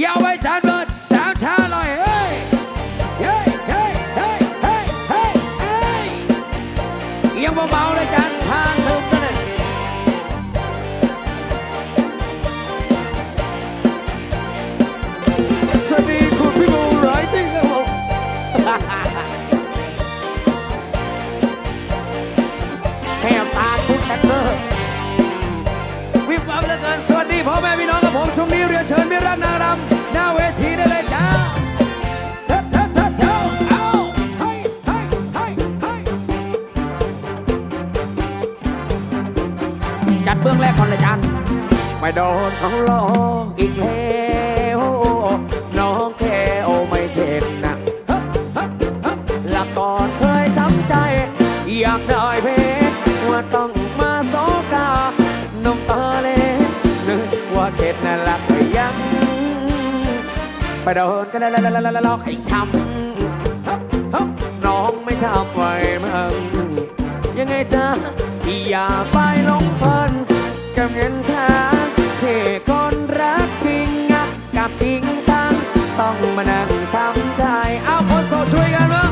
อย่าไว้จานเบิดสาวชาลอยเฮ้ยเฮ้ยเฮ้ยเฮ้ยเฮ้ยเฮ้ยเฮ้ยยังเบาๆเลยจานพาสุกกันเลยสวัสดีคุณพี่บูไรติ้งครับผมแซมตาทุกแท็กเกอร์วิบวับเหลือเกินสวัสดีพ่อแม่พี่น้องกับผมช่วงนี้เรียนเชิญมิรักนางรำ ทีได้เลยจ้าเชิญเชิญเชิญเชิญเอาให้ให้ให้ให้จัดเบื้องแรกก่อนเลยจานไม่โดนเขาหลอกอีกแล้วน้องแค่โอไม่เข็นนะหลักก่อนเคยซ้ำใจ อยากได้เพชรว่าต้องมาโซกาน้ำตาเล็กนึกว่าเข็ดน่ารักไม่ยัง ไปโดนกันแล้วแล้วลอกให้ช้ำฮึบฮึบน้องไม่ทำไว้มึงยังไงจ๊ะอย่าไปหลงเพลินกับเงินช้าที่คนรักจริงอะกับจริงช้างต้องมานั่งช้ำใจเอาคนโสดช่วยกันมั้ง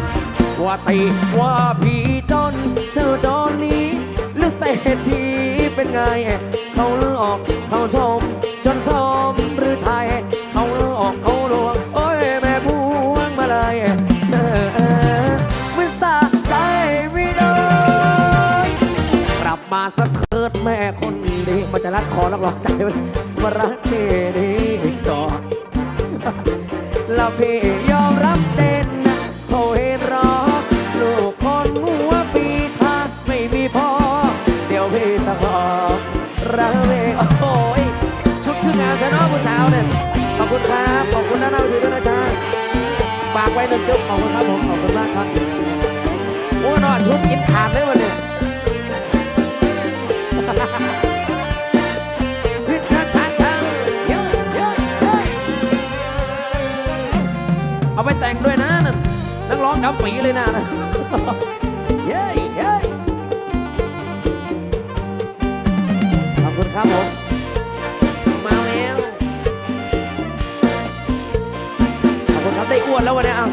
ว่าตีว่าผีจนเจ้าจนนี้หรือเศรษฐีเป็นไง เขาเลือกเขาชมจนสม จะรัดคอนักร้องใจมันมารักเธอดีก่อแล้วพี่ยอมรับเด่นนะเขาเห็นรอลูกคนหัวปีทาไม่มีพอ เดี๋ยวพี่จะขอรักเวโอ้โหยชุดคืองานกันเนาะผู้สาวเนี่ยขอบคุณครับ ขอบคุณนะนาวิวด้วยนะจ๊ะฝากไว้หนึ่งจุ๊บขอบคุณครับผมขอบคุณมากครับโอ้นอนชุดอินขา ร้องดำปีเลยนะนะเย้เย้ขอบคุณครับผม มาแล้ว ขอบคุณครับได้อ้วนแล้ววันนี้เอา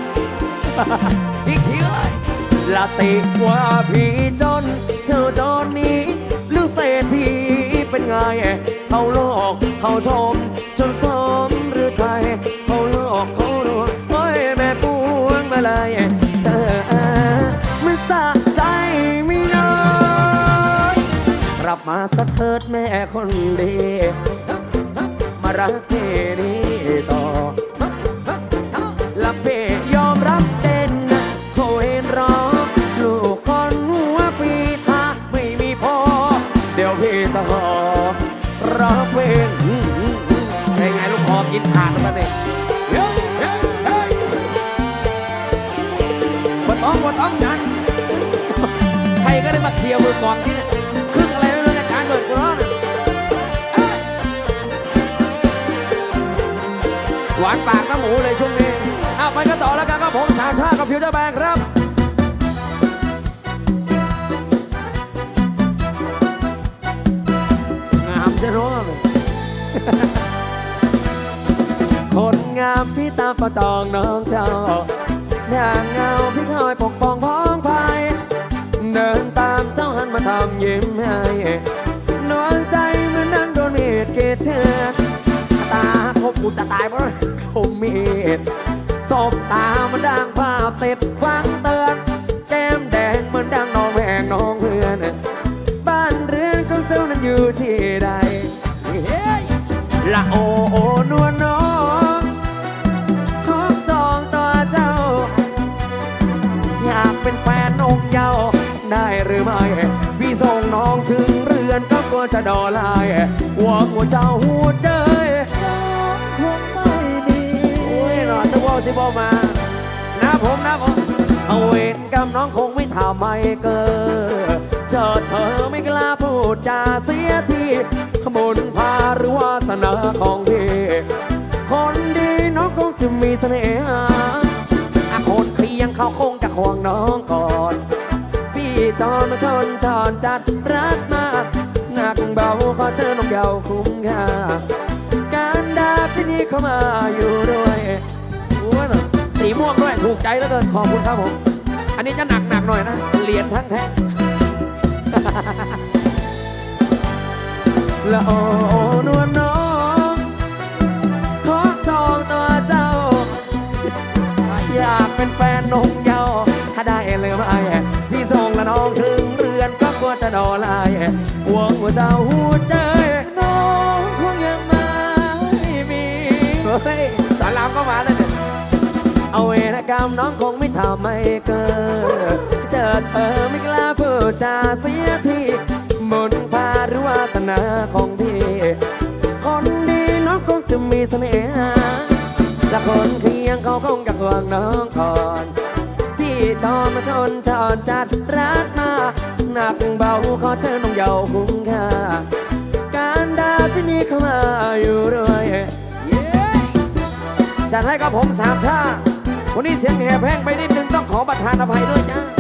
อีกทีเลยลาติว่าพี่จนเจอจนนี้ลูกเศรษฐีเป็นไงเขาโลกเขาชม จนสมหรือไทยเขาโลกเขาลวง เลยเธอไม่สะใจไม่น้อยกลับมาสักเถิดแม่คนดี มารักเพนี้ต่อและเพยอมรับเด่นนะเขาเห็นรอ ลูกคนหัวปีทาไม่มีพอ เดี๋ยวพี่จะขอร้อเพลงเป็นไงลูกคอกินขาดแล้วมันเนี่ย บนต้องกัน ใครก็ได้มาเคลียร์มือกลองที่นี่ครึ่งอะไรไม่รู้ในการเปิดกูร้อนหวานปากน้ำหมูเลยช่วงนี้เอาไปกันต่อแล้วกันครับผมสามชาติกับฟิวเจอร์แบงค์ครับงามจะรู้เลยคนงามพี่ตามประจองน้องเจ้า อย่างเงาพี่คอยปกป้องพ้องภัยเดินตามเจ้าหันมาทำยิ้มให้นวงใจเหมือนนั่งโดนมีดเกเชือดตาคบกูจะตายเพราะคมมีดศพตามันดังภาพติดฟังเตือน แฟนองค์เยาได้หรือไม่ พี่ส่งน้องถึงเรือนก็กลัวจะดอลายหวัวเจ้าหูเจยคงไม่ดีโอ้ยหนอจะว่าสิบอมานะผมนะผมเอาเวรกับน้องคงไม่ทำไม่เกิดเจอเธอไม่กล้าพูดจาเสียทีบุญพาหรือวาสนาของพี่คนดีน้องคงจะมีเสน่หาอาคนเคียงเขาคงจะควงน้องก่อน จอนมาทนจอนจัดรักมากหนักเบาขอเชิญน้องเยาคุ้มค่าการดาพี่นี้เข้ามาอยู่ด้วยโอ้ยสีม่วงด้วยถูกใจแล้วเกินขอบคุณครับผม อันนี้จะหนักหนักหน่อยนะเหรียญทั้งแท่งละโอ้นวล นก็กลัวจะโดนลายหวงว่าเจ้าหูเจน้องคงยังไม่มีเฮ้ยสารามก็มาแล้วเนี่ยเอาเวรกรรมน้องคงไม่ทำไม่เกิดเจอเธอไม่กล้าพูดจาเสียทีมนต์พาหรือวาสนาของพี่คนดีน้องคงจะมีเสน่หาและคนเคียงเขาคงจะห่วงน้องก่อน พี่จอมทนจอดจัดรักมา หนักเบาขอเชิญน้องเยาว์คุ้มค่าการดาที่นี่เข้ามาอยู่ด้วยจัดให้กับผมสามชาวันนี้เสียงแหบแห้งไปนิดนึงต้องขอประทานอภัยด้วยจ้า